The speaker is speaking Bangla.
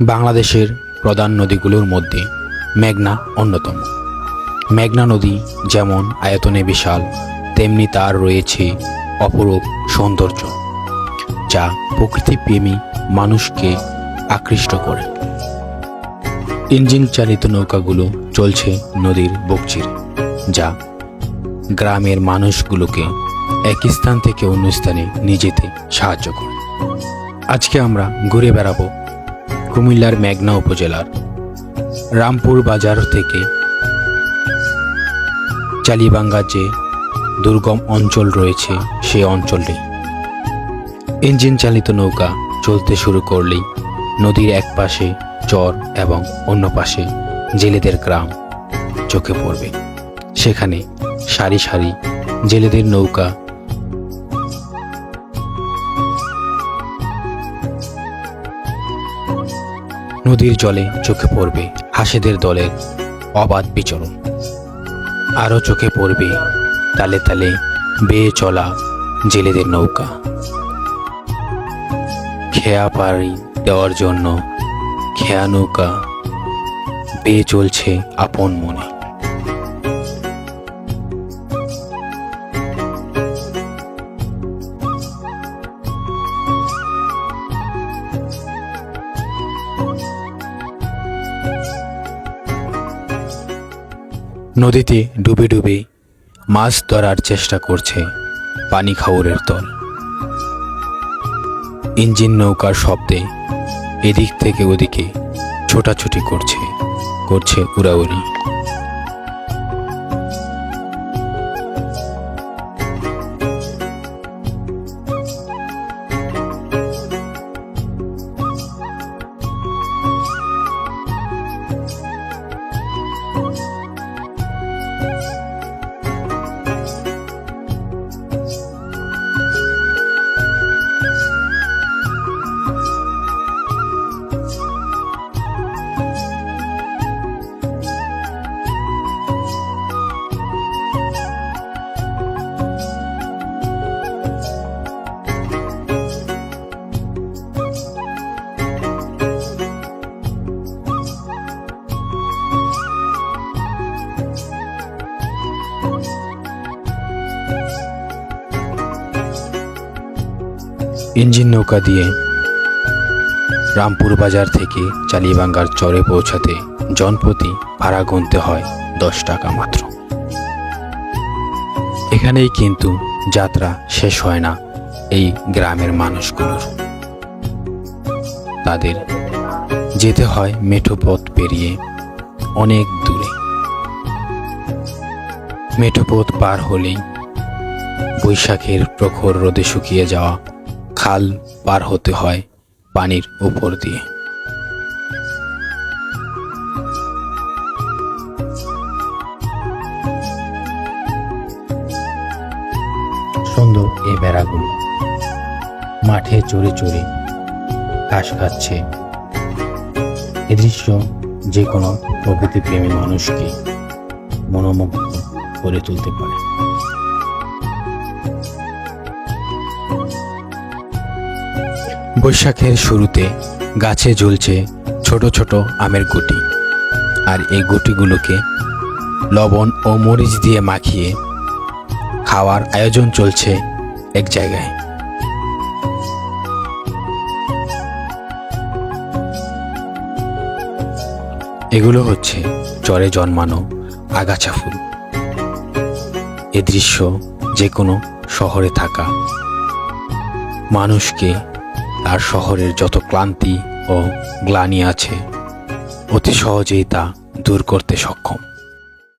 বাংলাদেশের প্রধান নদীগুলোর মধ্যে মেঘনা অন্যতম। মেঘনা নদী যেমন আয়তনে বিশাল, তেমনি তার রয়েছে অপরূপ সৌন্দর্য, যা প্রকৃতিপ্রেমী মানুষকে আকৃষ্ট করে। ইঞ্জিন চালিত নৌকাগুলো চলছে নদীর বকচির, যা গ্রামের মানুষগুলোকে এক স্থান থেকে অন্য স্থানে নিয়ে যেতে সাহায্য করে। আজকে আমরা ঘুরে বেড়াবো কুমিল্লার মেঘনা উপজেলার রামপুর বাজার থেকে চালিবাঙ্গা যে দুর্গম অঞ্চল রয়েছে সেই অঞ্চলটি। ইঞ্জিন চালিত নৌকা চলতে শুরু করলেই নদীর এক পাশে চর এবং অন্য পাশে জেলেদের গ্রাম চোখে পড়বে। সেখানে সারি সারি জেলেদের নৌকা নদীর জলে চোখে পড়বে হাসিদের দলের অবাধ বিচরণ। আরও চোখে পড়বে তালে তালে বেয়ে চলা জেলেদের নৌকা। খেয়া পাড়ি দেওয়ার জন্য খেয়া নৌকা বেয়ে চলছে আপন মনে। নদীতে ডুবে ডুবে মাছ ধরার চেষ্টা করছে পানি খাওয়ারের দল। ইঞ্জিন নৌকার শব্দে এদিক থেকে ওদিকে ছোটাছুটি করছে করছে উড়াউড়ি। ইঞ্জিন নৌকা দিয়ে রামপুর বাজার থেকে চালিবাঙ্গার চরে পৌঁছাতে জনপ্রতি ভাড়া গুনতে হয় দশ টাকা মাত্র। এখানেই কিন্তু যাত্রা শেষ হয় না এই গ্রামের মানুষগুলোর। তাদের যেতে হয় মেঠো পথ পেরিয়ে অনেক দূরে। মেঠো পথ পার হলেই বৈশাখের প্রখর রোদে শুকিয়ে যাওয়া খাল পার হতে হয় পানির উপর দিয়ে। সুন্দর। এই বেড়াগুলো মাঠে চড়ে চড়ে ঘাস খাচ্ছে। এ দৃশ্য যে কোনো প্রকৃতিপ্রেমী মানুষকে মনোমুগ্ধ করে তুলতে পারে। বৈশাখের শুরুতে গাছে ঝুলছে ছোট ছোট আমের গুটি। আর এই গুটিগুলোকে লবণ ও মরিচ দিয়ে মাখিয়ে খাওয়ার আয়োজন চলছে এক জায়গায়। এগুলো হচ্ছে চরে জন্মানো আগাছা ফুল। এ দৃশ্য যে কোনো শহরে থাকা মানুষকে তার শহরের যত ক্লান্তি ও গ্লানি আছে অতি সহজেই তা দূর করতে সক্ষম।